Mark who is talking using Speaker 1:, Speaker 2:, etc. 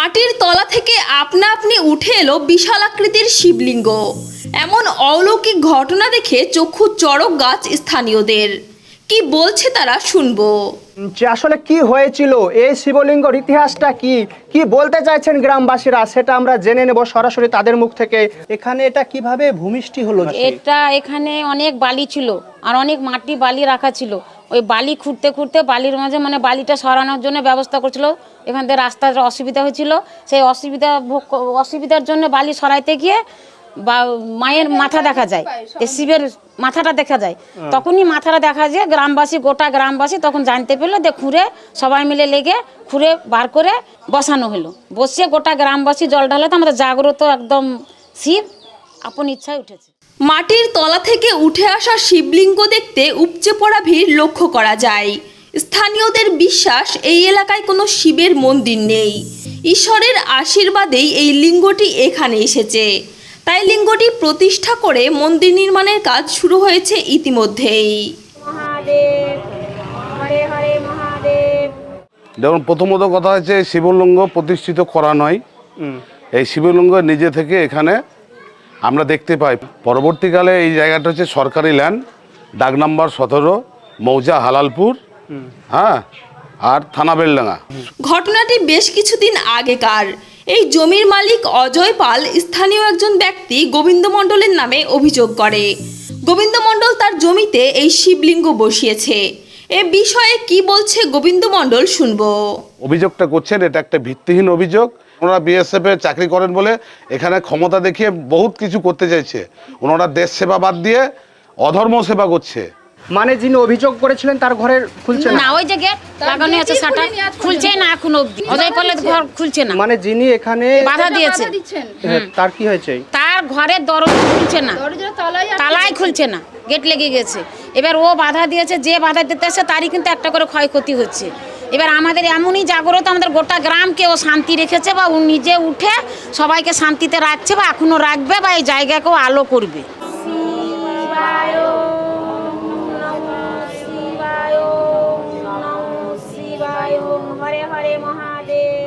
Speaker 1: মাটির তলা থেকে আপনা আপনি উঠে এলো বিশাল আকৃতির শিবলিঙ্গ। এমন অলৌকিক ঘটনা দেখে চক্ষু চড়ক গাছ স্থানীয়দের। কি বলছে তারা শুনব।
Speaker 2: যে আসলে কি হয়েছিল? এই শিবলিঙ্গর ইতিহাসটা কি? কি বলতে চাইছেন গ্রামবাসীরা? সেটা আমরা জেনে নেব সরাসরি তাদের মুখ থেকে। এখানে এটা কীভাবে ভূমিষ্ঠি হলো
Speaker 3: এটা এখানে অনেক বালি ছিল আর অনেক মাটি বালি রাখা ছিল। ওই বালি খুঁড়তে খুঁড়তে বালির মাঝে মানে বালিটা সরানোর জন্য ব্যবস্থা করছিল। এখান থেকে রাস্তার অসুবিধা হয়েছিল। সেই অসুবিধা ভোগ অসুবিধার জন্য বালি সরাইতে গিয়ে বা মায়ের মাথা দেখা যায়। শিবের মাথাটা দেখা যায়। তখনই মাথাটা দেখা যায়। গ্রামবাসী গোটা গ্রামবাসী তখন জানতে পেল যে খুঁড়ে সবাই মিলে লেগে খুঁড়ে বার করে বসানো হলো। বসিয়ে গোটা গ্রামবাসী জল ঢালাতে আমাদের জাগ্রত একদম শিব আপন ইচ্ছায় উঠেছে।
Speaker 1: মাটির তলা থেকে উঠে আসা শিবলিঙ্গ দেখতে উপচে পড়া ভিড় লক্ষ্য করা যায়। স্থানীয়দের বিশ্বাস এই এলাকায় কোনো শিবের মন্দির নেই। ঈশ্বরের আশীর্বাদেই এই লিঙ্গটি এখানে এসেছে। তাই লিঙ্গটি প্রতিষ্ঠা করে মন্দির নির্মাণের কাজ শুরু হয়েছে ইতিমধ্যেই।
Speaker 4: যেমন প্রথমত কথা হচ্ছে শিবলিঙ্গ প্রতিষ্ঠিত করা নয়। এই শিবলিঙ্গ নিজে থেকে এখানে আমরা দেখতে পাই, পরবর্তীকালে এই জায়গাটা হচ্ছে সরকারি ল্যান্ড ডাক নাম্বার সতেরো, মৌজা হালালপুর হ্যাঁ আর থানা বেলডাঙ্গা।
Speaker 1: ঘটনাটি বেশ কিছুদিন আগেকার। এই জমির মালিক অজয় পাল স্থানীয় একজন ব্যক্তি গোবিন্দ মণ্ডলের নামে অভিযোগ করে। গোবিন্দ মণ্ডল তার জমিতে এই শিবলিঙ্গ বসিয়েছে। এ বিষয়ে কি বলছে গোবিন্দ মণ্ডল শুনব।
Speaker 4: অভিযোগটা করছেন এটা একটা ভিত্তিহীন অভিযোগ। ওনারা বিএসএফ এ চাকরি করেন বলে এখানে ক্ষমতা দেখিয়ে বহুত কিছু করতে চাইছে। ওনারা দেশ সেবা বাদ দিয়ে অধর্ম সেবা করছে।
Speaker 2: মানে যিনি অভিযোগ করেছিলেন তার ঘরের খুলছে না?
Speaker 3: না ওই যে গেট লাগানো আছে শাটার খুলছে না এখন অবধি। অজয় পালের ঘর খুলছে না।
Speaker 2: মানে যিনি এখানে
Speaker 3: বাধা দিয়েছে।
Speaker 2: হ্যাঁ, তার কি হয়েছে?
Speaker 3: তার ঘরের দরজা খুলছে না। তালাই খুলছে না। গেট লেগে গেছে। এবার ও বাধা দিয়েছে, যে বাধা দিতে আসে তারই কিন্তু একটা করে ক্ষয়ক্ষতি হচ্ছে। এবার আমাদের এমনই জাগ্রত আমাদের গোটা গ্রামকে ও শান্তি রেখেছে বা ও নিজে উঠে সবাইকে শান্তিতে রাখছে বা এখনও রাখবে বা এই জায়গাকেও আলো করবে। হরে হরে মহাদেব।